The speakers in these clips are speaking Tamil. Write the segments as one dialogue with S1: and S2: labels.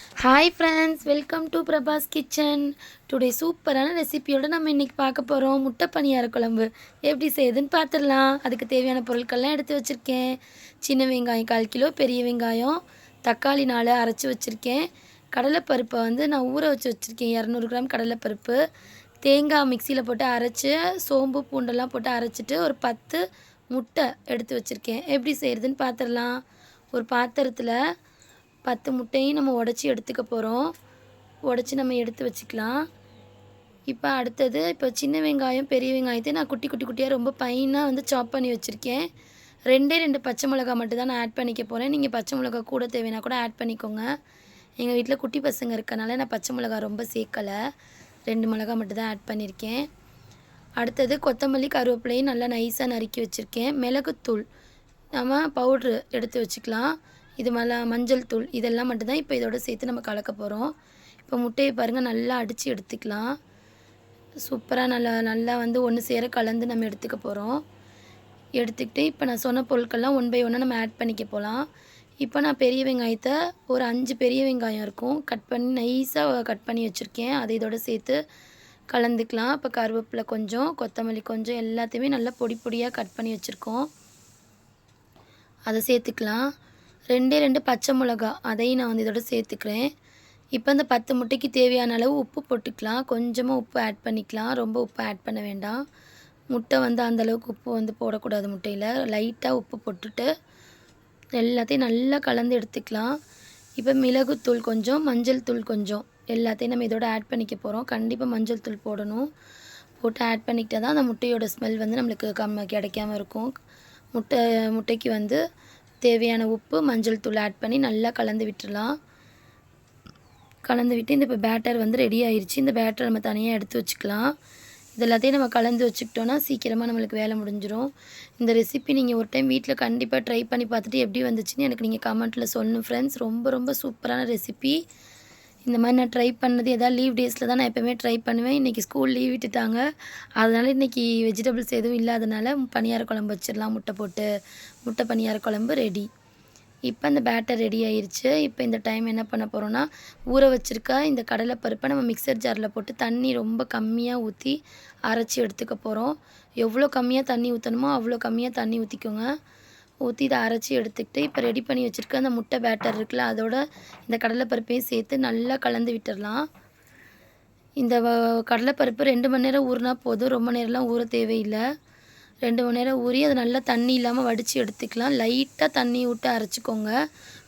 S1: Hi friends welcome to Prabhas kitchen today சூப்பரான ரெசிபியோடு நம்ம இன்றைக்கி பார்க்க போகிறோம் முட்டை பணியார குழம்பு. எப்படி செய்யுதுன்னு பார்த்துடலாம். அதுக்கு தேவையான பொருட்கள்லாம் எடுத்து வச்சுருக்கேன். சின்ன வெங்காயம் கால் கிலோ பெரிய வெங்காயம் தக்காளி நாலு அரைச்சி வச்சுருக்கேன். கடலைப்பருப்பை வந்து நான் ஊற வச்சு வச்சுருக்கேன். இரநூறு கிராம் கடலைப்பருப்பு. தேங்காய் மிக்சியில் போட்டு அரைச்சி சோம்பு பூண்டெல்லாம் போட்டு அரைச்சிட்டு ஒரு பத்து முட்டை எடுத்து வச்சுருக்கேன். எப்படி செய்கிறதுன்னு பார்த்துடலாம். ஒரு பாத்திரத்தில் பத்து முட்டையும் நம்ம உடச்சி எடுத்துக்க போகிறோம் உடச்சி நம்ம எடுத்து வச்சுக்கலாம். இப்போ அடுத்தது இப்போ சின்ன வெங்காயம் பெரிய வெங்காயத்தை நான் குட்டி குட்டி குட்டியாக ரொம்ப பைனாக வந்து சாப் பண்ணி வச்சுருக்கேன். ரெண்டே ரெண்டு பச்சை மிளகா மட்டும் தான் நான் ஆட் பண்ணிக்க போகிறேன் நீங்கள் பச்சை மிளகா கூட தேவைன்னா கூட ஆட் பண்ணிக்கோங்க. எங்கள் வீட்டில் குட்டி பசங்க இருக்கனால நான் பச்சை மிளகா ரொம்ப சேர்க்கலை ரெண்டு மிளகா மட்டும் தான் ஆட் பண்ணியிருக்கேன் அடுத்தது கொத்தமல்லி கருவேப்பிலையும் நல்லா நைஸாக நறுக்கி வச்சுருக்கேன். மிளகுத்தூள் நம்ம பவுட்ரு எடுத்து வச்சுக்கலாம். இது மேலே மஞ்சள் தூள் இதெல்லாம் மட்டும்தான் இப்போ இதோட சேர்த்து நம்ம கலக்க போகிறோம் இப்போ முட்டையை பாருங்கள் நல்லா அடித்து எடுத்துக்கலாம். சூப்பராக நல்லா நல்லா வந்து ஒன்று சேர கலந்து நம்ம எடுத்துக்க போகிறோம் எடுத்துக்கிட்டு இப்போ நான் சொன்ன பொருட்கள்லாம் ஒன் பை ஒன்னாக நம்ம ஆட் பண்ணிக்க போகலாம் இப்போ நான் பெரிய வெங்காயத்தை ஒரு அஞ்சு பெரிய வெங்காயம் இருக்கும். கட் பண்ணி நைஸாக கட் பண்ணி வச்சுருக்கேன். அதை இதோட சேர்த்து கலந்துக்கலாம். இப்போ கருவேப்பிலை கொஞ்சம் கொத்தமல்லி கொஞ்சம் எல்லாத்தையுமே நல்லா பொடி பொடியாக கட் பண்ணி வச்சுருக்கோம். அதை சேர்த்துக்கலாம். ரெண்டே ரெண்டு பச்சை மிளகா அதையும் நான் வந்து இதோட சேர்த்துக்கிறேன். இப்போ இந்த பத்து முட்டைக்கு தேவையான அளவு உப்பு போட்டுக்கலாம். கொஞ்சமாக உப்பு ஆட் பண்ணிக்கலாம். ரொம்ப உப்பு ஆட் பண்ண வேண்டாம். முட்டை வந்து அந்த அளவுக்கு உப்பு வந்து போடக்கூடாது முட்டையில். லைட்டாக உப்பு போட்டுட்டு எல்லாத்தையும் நல்லா கலந்து எடுத்துக்கலாம். இப்போ மிளகுத்தூள் கொஞ்சம் மஞ்சள் தூள் கொஞ்சம். எல்லாத்தையும் நம்ம இதோட ஆட் பண்ணிக்க போகிறோம் கண்டிப்பாக மஞ்சள் தூள் போடணும். போட்டு ஆட் பண்ணிக்கிட்டால் தான் அந்த முட்டையோட ஸ்மெல் வந்து நம்மளுக்கு கம்ம கிடைக்காம இருக்கும். முட்டை முட்டைக்கு வந்து தேவையான உப்பு மஞ்சள் தூள் ஆட் பண்ணி நல்லா கலந்து விட்டுடலாம் கலந்து விட்டு இந்த இப்போ பேட்டர் வந்து ரெடி ஆயிடுச்சு இந்த பேட்டர் நம்ம தனியாக எடுத்து வச்சுக்கலாம். இது எல்லாத்தையும் நம்ம கலந்து வச்சுக்கிட்டோன்னா சீக்கிரமாக நம்மளுக்கு வேலை முடிஞ்சிடும் இந்த ரெசிபி நீங்கள் ஒரு டைம் வீட்டில் கண்டிப்பாக ட்ரை பண்ணி பார்த்துட்டு எப்படி வந்துச்சுன்னு எனக்கு நீங்கள் கமெண்ட்டில் சொல்லணும் ஃப்ரெண்ட்ஸ் ரொம்ப ரொம்ப சூப்பரான ரெசிபி இந்த மாதிரி நான் ட்ரை பண்ணது எதாவது லீவ் டேஸில் தான் நான் எப்போவுமே ட்ரை பண்ணுவேன். இன்றைக்கி ஸ்கூல் லீவ் விட்டுட்டாங்க. அதனால் இன்றைக்கி வெஜிடபிள்ஸ் எதுவும் இல்லாதனால பனியார குழம்பு வச்சிடலாம். முட்டை போட்டு முட்டை பனியார குழம்பு ரெடி இப்போ இந்த பேட்டர் ரெடி ஆயிடுச்சு இப்போ இந்த டைம் என்ன பண்ண போகிறோன்னா ஊற வச்சுருக்க இந்த கடலைப்பருப்பை நம்ம மிக்சர் ஜாரில் போட்டு தண்ணி ரொம்ப கம்மியாக ஊற்றி அரைச்சி எடுத்துக்க போகிறோம் எவ்வளோ கம்மியாக தண்ணி ஊற்றணுமோ அவ்வளோ கம்மியாக தண்ணி ஊற்றிக்கோங்க ஊற்றி இதை அரைச்சி எடுத்துக்கிட்டு இப்போ ரெடி பண்ணி வச்சுருக்க அந்த முட்டை பேட்டர் இருக்குல்ல அதோட இந்த கடலைப்பருப்பையும் சேர்த்து நல்லா கலந்து விட்டுடலாம் இந்த வ- கடலைப்பருப்பு ரெண்டு மணி நேரம் ஊறினா போதும். ரொம்ப நேரம்லாம் ஊற தேவையில்லை. ரெண்டு மணி நேரம் ஊறி அதை நல்லா தண்ணி இல்லாமல் வடித்து எடுத்துக்கலாம். லைட்டாக தண்ணி விட்டு அரைச்சிக்கோங்க.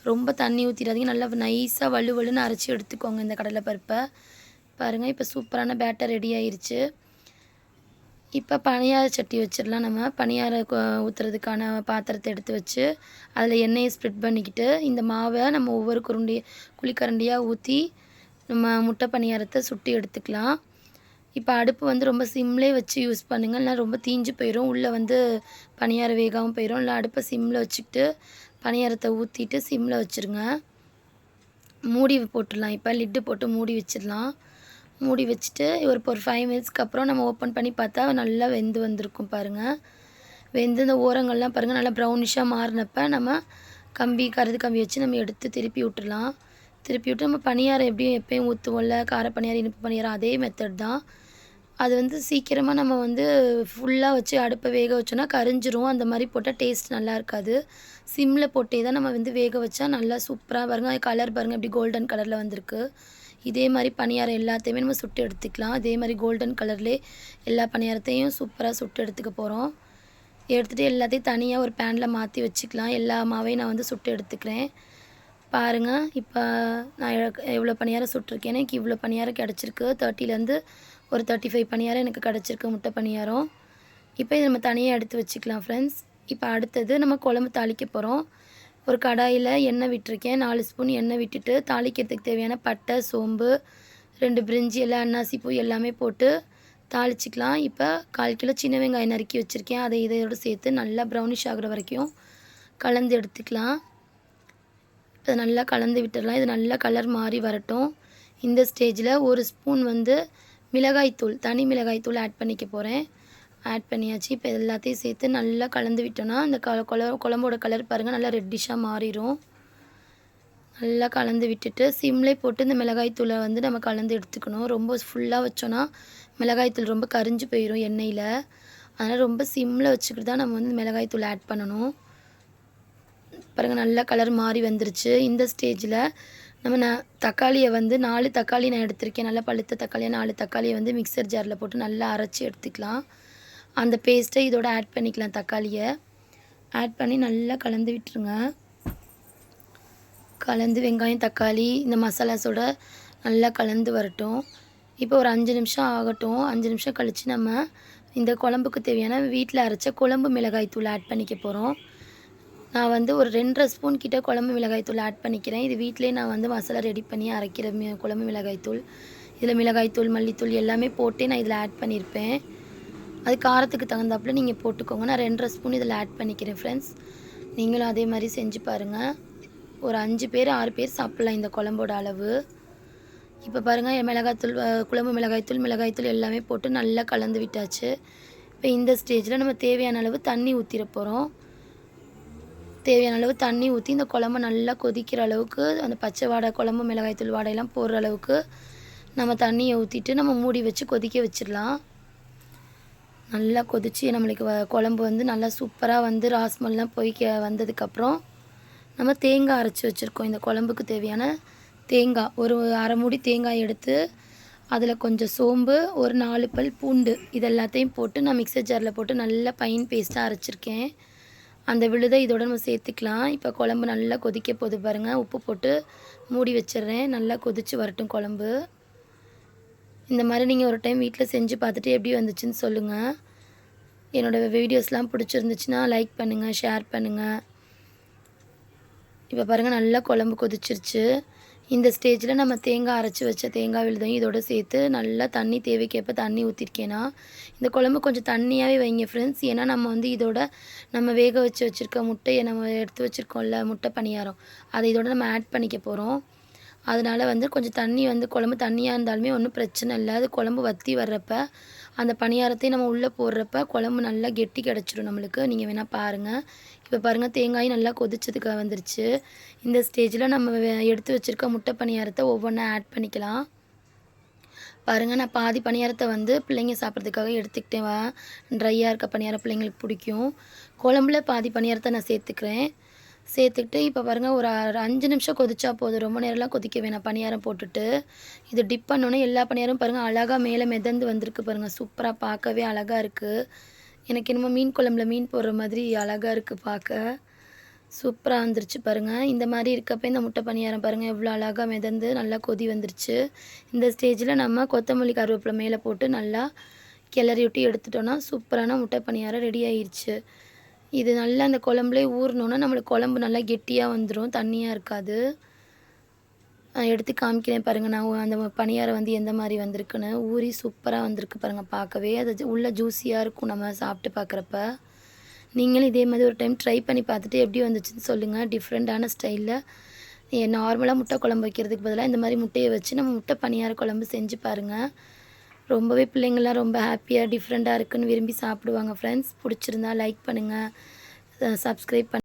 S1: ரொம்ப தண்ணி ஊற்றிடாதீங்க நல்லா நைஸாக வலு வலுன்னு அரைச்சி எடுத்துக்கோங்க இந்த கடலைப்பருப்பை. பாருங்கள் இப்போ சூப்பரான பேட்டர் ரெடி ஆயிடுச்சு இப்போ பணியார சட்டி வச்சிடலாம். நம்ம பணியார ஊற்றுறதுக்கான பாத்திரத்தை எடுத்து வச்சு அதில் எண்ணெயை ஸ்ப்ரெட் பண்ணிக்கிட்டு இந்த மாவை நம்ம ஒவ்வொரு குருண்டி குழிக்கரண்டியாக ஊற்றி நம்ம முட்டை பணியாரத்தை சுட்டி எடுத்துக்கலாம். இப்போ அடுப்பு வந்து ரொம்ப சிம்லே வச்சு யூஸ் பண்ணுங்கள் இல்லை ரொம்ப தீஞ்சு போயிடும் உள்ளே வந்து பணியாரம் வேகாமல் போயிடும் இல்லை அடுப்பை சிம்மில் வச்சுக்கிட்டு பணியாரத்தை ஊற்றிட்டு சிம்மில் வச்சுருங்க. மூடி போட்டுடலாம். இப்போ லிட்டு போட்டு மூடி வச்சிடலாம். மூடி வச்சுட்டு ஒரு ஒரு ஃபைவ் மினிட்ஸ்க்கு அப்புறம் நம்ம ஓப்பன் பண்ணி பார்த்தா நல்லா வெந்து வந்திருக்கும் பாருங்கள் வெந்து இந்த ஓரங்கள்லாம் பாருங்கள் நல்லா ப்ரௌனிஷாக மாறினப்ப நம்ம கம்பி கருது கம்பி வச்சு நம்ம எடுத்து திருப்பி விட்டுறலாம். திருப்பி விட்டு நம்ம பணியாரம் எப்படியும் எப்பயும் ஊற்றுவோம்ல கார பணியாரம் இனிப்பு பணியாரம் அதே மெத்தட் தான். அது வந்து சீக்கிரமாக நம்ம வந்து ஃபுல்லாக வச்சு அடுப்பை வேக வச்சோன்னா கரிஞ்சிரும். அந்த மாதிரி போட்டால் டேஸ்ட் நல்லா இருக்காது. சிம்மில் போட்டே தான் நம்ம வந்து வேக வச்சா நல்லா சூப்பராக பாருங்க கலர் பாருங்கள் எப்படி கோல்டன் கலரில் வந்திருக்கு. இதே மாதிரி பணியாரம் எல்லாத்தையுமே நம்ம சுட்டு எடுத்துக்கலாம். இதே மாதிரி கோல்டன் கலர்லேயே எல்லா பணியாரத்தையும் சூப்பராக சுட்டு எடுத்துக்க போகிறோம் எடுத்துகிட்டு எல்லாத்தையும் தனியாக ஒரு பேனில் மாற்றி வச்சுக்கலாம். எல்லா மாவையும் நான் வந்து சுட்டு எடுத்துக்கிறேன். பாருங்கள் இப்போ நான் எவ்வளோ- பணியாரம் சுட்டிருக்கேன் எனக்கு இவ்வளோ பணியாரம் கிடச்சிருக்கு. தேர்ட்டிலேருந்து ஒரு தேர்ட்டி ஃபைவ் பணியாரம் எனக்கு கிடச்சிருக்கு முட்டை பணியாரம் இப்போ இதை நம்ம தனியாக எடுத்து வச்சுக்கலாம் ஃப்ரெண்ட்ஸ் இப்போ அடுத்தது நம்ம குழம்பு தாளிக்க போகிறோம் ஒரு கடாயில் எண்ணெய் விட்டிருக்கேன். நாலு ஸ்பூன் எண்ணெய் விட்டுட்டு தாளிக்கிறதுக்கு தேவையான பட்டை சோம்பு ரெண்டு பிரிஞ்சி எல்லாம் அன்னாசி பூ எல்லாமே போட்டு தாளிச்சிக்கலாம். இப்போ கால் கிலோ சின்ன வெங்காயம் நறுக்கி வச்சுருக்கேன். அதை இதையோடு சேர்த்து நல்லா ப்ரௌனிஷ் ஆகுற வரைக்கும் கலந்து எடுத்துக்கலாம். இப்போ நல்லா கலந்து விட்டுடலாம். இது நல்லா கலர் மாறி வரட்டும். இந்த ஸ்டேஜில் ஒரு ஸ்பூன் வந்து மிளகாய்த்தூள் தனி மிளகாய்த்தூள் ஆட் பண்ணிக்க போகிறேன் ஆட் பண்ணியாச்சு. இப்போ எல்லாத்தையும் சேர்த்து நல்லா கலந்து விட்டோன்னா அந்த க குழ குழம்போட கலர் பாருங்கள் நல்லா ரெட்டிஷாக மாறிடும் நல்லா கலந்து விட்டுட்டு சிம்லே போட்டு இந்த மிளகாய் தூளை வந்து நம்ம கலந்து எடுத்துக்கணும். ரொம்ப ஃபுல்லாக வச்சோன்னா மிளகாய் தூள் ரொம்ப கரிஞ்சு போயிடும் எண்ணெயில். அதனால் ரொம்ப சிம்மில் வச்சுக்கிட்டு தான் நம்ம வந்து மிளகாய் தூள் ஆட் பண்ணணும். பாருங்கள் நல்லா கலர் மாறி வந்துருச்சு. இந்த ஸ்டேஜில் நம்ம நான் தக்காளியை வந்து நாலு தக்காளி நான் எடுத்திருக்கேன். நல்லா பழுத்த தக்காளியை நாலு தக்காளியை வந்து மிக்சர் ஜாரில் போட்டு நல்லா அரைச்சி எடுத்துக்கலாம். அந்த பேஸ்ட்டை இதோட ஆட் பண்ணிக்கலாம் தக்காளியை. ஆட் பண்ணி நல்லா கலந்து விட்டுருங்க. கலந்து வெங்காயம் தக்காளி இந்த மசாலாஸோட நல்லா கலந்து வரட்டும். இப்போ ஒரு அஞ்சு நிமிஷம் ஆகட்டும். அஞ்சு நிமிஷம் கழித்து நம்ம இந்த குழம்புக்கு தேவையான வீட்டில் அரைச்ச குழம்பு மிளகாய் தூள் ஆட் பண்ணிக்க போகிறோம் நான் வந்து ஒரு ரெண்டரை ஸ்பூன் கிட்ட குழம்பு மிளகாய் தூள் ஆட் பண்ணிக்கிறேன். இது வீட்டிலே நான் வந்து மசாலா ரெடி பண்ணி அரைக்கிற மி குழம்பு மிளகாய் தூள். இதில் மிளகாய் தூள் மல்லித்தூள் எல்லாமே போட்டு நான் இதில் ஆட் பண்ணியிருப்பேன் அது காரத்துக்கு தகுந்தாப்புல நீங்கள் போட்டுக்கோங்க. நான் ரெண்டரை ஸ்பூன் இதில் ஆட் பண்ணிக்கிறேன் ஃப்ரெண்ட்ஸ் நீங்களும் அதே மாதிரி செஞ்சு பாருங்கள் ஒரு அஞ்சு பேர் ஆறு பேர் சாப்பிட்லாம் இந்த குழம்போட அளவு. இப்போ பாருங்கள் மிளகாய்த்தூள் குழம்பு மிளகாய்த்தூள் மிளகாய்த்தூள் எல்லாமே போட்டு நல்லா கலந்து விட்டாச்சு. இப்போ இந்த ஸ்டேஜில் நம்ம தேவையான அளவு தண்ணி ஊற்றிட போகிறோம் தேவையான அளவு தண்ணி ஊற்றி இந்த குழம்பு நல்லா கொதிக்கிற அளவுக்கு அந்த பச்சை வாடை குழம்பு மிளகாய்த்தூள் வாடையெல்லாம் போடுற அளவுக்கு நம்ம தண்ணியை ஊற்றிட்டு நம்ம மூடி வச்சு கொதிக்க வச்சிடலாம். நல்லா கொதித்து நம்மளுக்கு வ- குழம்பு வந்து நல்லா சூப்பராக வந்து ராஸ்மல்லாம் பொய்க்க வந்ததுக்கப்புறம் நம்ம தேங்காய் அரைச்சி வச்சுருக்கோம். இந்த குழம்புக்கு தேவையான தேங்காய். ஒரு அரை மூடி தேங்காய் எடுத்து அதில் கொஞ்சம் சோம்பு ஒரு நாலு பல் பூண்டு இது எல்லாத்தையும் போட்டு நான் மிக்சர் ஜாரில் போட்டு நல்லா பைன் பேஸ்ட்டாக அரைச்சிருக்கேன். அந்த விழுதை இதோட நம்ம சேர்த்துக்கலாம். இப்போ குழம்பு நல்லா கொதிக்க போகுது பாருங்கள் உப்பு போட்டு மூடி வச்சிடுறேன். நல்லா கொதிச்சு வரட்டும் குழம்பு. இந்த மாதிரி நீங்கள் ஒரு டைம் வீட்டில் செஞ்சு பார்த்துட்டு எப்படி வந்துச்சுன்னு சொல்லுங்கள் என்னோடய வீடியோஸ்லாம் பிடிச்சிருந்துச்சுன்னா லைக் பண்ணுங்கள் ஷேர் பண்ணுங்கள் இப்போ பாருங்கள் நல்லா குழம்பு கொதிச்சிருச்சு. இந்த ஸ்டேஜில் நம்ம தேங்காய் அரைச்சி வச்ச தேங்காய் விழுதையும் இதோட சேர்த்து நல்லா தண்ணி தேவைக்கேற்ப தண்ணி ஊற்றிருக்கேன்னா இந்த குழம்பு கொஞ்சம் தண்ணியாகவே வைங்க ஃப்ரெண்ட்ஸ் ஏன்னா நம்ம வந்து இதோட நம்ம வேக வச்சு வச்சுருக்க முட்டையை நம்ம எடுத்து வச்சுருக்கோம்ல முட்டை பணியாரம். அதை இதோட நம்ம ஆட் பண்ணிக்க போகிறோம் அதனால் வந்து கொஞ்சம் தண்ணி வந்து குழம்பு தண்ணியாக இருந்தாலுமே ஒன்றும் பிரச்சனை இல்லை. அது குழம்பு வற்றி வர்றப்ப அந்த பணியாரத்தையும் நம்ம உள்ளே போடுறப்ப குழம்பு நல்லா கெட்டி கிடச்சிடும் நம்மளுக்கு. நீங்கள் வேணால் பாருங்கள் இப்போ பாருங்கள் தேங்காயும் நல்லா கொதிச்சதுக்கு வந்துருச்சு. இந்த ஸ்டேஜில் நம்ம வே- எடுத்து வச்சுருக்க முட்டை பணியாரத்தை ஒவ்வொன்றா ஆட் பண்ணிக்கலாம். பாருங்கள் நான் பாதி பணியாரத்தை வந்து பிள்ளைங்க சாப்பிட்றதுக்காக எடுத்துக்கிட்டேன். வா ட்ரையாக இருக்க பணியாரம் பிள்ளைங்களுக்கு பிடிக்கும். குழம்புல பாதி பணியாரத்தை நான் சேர்த்துக்கிறேன். சேர்த்துக்கிட்டு இப்போ பாருங்கள் ஒரு அஞ்சு நிமிஷம் கொதிச்சா போதும். ரொம்ப நேரம்லாம் கொதிக்க வேணாம் பணியாரம் போட்டுட்டு. இது டிப் பண்ணோன்னே எல்லா பணியாரமும் பாருங்கள் அழகாக மேலே மிதந்து வந்திருக்கு பாருங்கள் சூப்பராக பார்க்கவே அழகாக இருக்குது எனக்கு என்னமோ மீன் குழம்புல மீன் போடுற மாதிரி அழகாக இருக்குது பார்க்க. சூப்பராக வந்துருச்சு பாருங்கள் இந்த மாதிரி இருக்கப்போ இந்த முட்டை பணியாரம் பாருங்கள் எவ்வளோ அழகாக மிதந்து நல்லா கொதி வந்துருச்சு. இந்த ஸ்டேஜில் நம்ம கொத்தமல்லி கருவேப்பிலை மேலே போட்டு நல்லா கிளறி விட்டு எடுத்துட்டோன்னா சூப்பரான முட்டை பணியாரம் ரெடி ஆயிடுச்சு இது நல்லா அந்த குழம்புலே ஊறினோன்னா நம்மளுக்கு குழம்பு நல்லா கெட்டியாக வந்துடும் தண்ணியாக இருக்காது. எடுத்து காமிக்கிறேன் பாருங்கள் நான் அந்த பணியாரம் வந்து எந்த மாதிரி வந்திருக்குன்னு. ஊறி சூப்பராக வந்திருக்கு பாருங்கள் பார்க்கவே. அது உள்ளே ஜூஸியாக இருக்கும் நம்ம சாப்பிட்டு பார்க்குறப்ப. நீங்களும் இதே மாதிரி ஒரு டைம் ட்ரை பண்ணி பார்த்துட்டு எப்படி வந்துச்சுன்னு சொல்லுங்கள் டிஃப்ரெண்ட்டான ஸ்டைலில் நார்மலாக முட்டை குழம்பு வைக்கிறதுக்கு பதிலாக இந்த மாதிரி முட்டையை வச்சு நம்ம முட்டை பணியார குழம்பு செஞ்சு பாருங்கள் ரொம்பவே பிள்ளைங்கள்லாம் ரொம்ப ஹாப்பியாக டிஃப்ரெண்ட்டாக இருக்குன்னு விரும்பி சாப்பிடுவாங்க ஃப்ரெண்ட்ஸ் பிடிச்சிருந்தா லைக் பண்ணுங்கள் சப்ஸ்கிரைப் பண்ண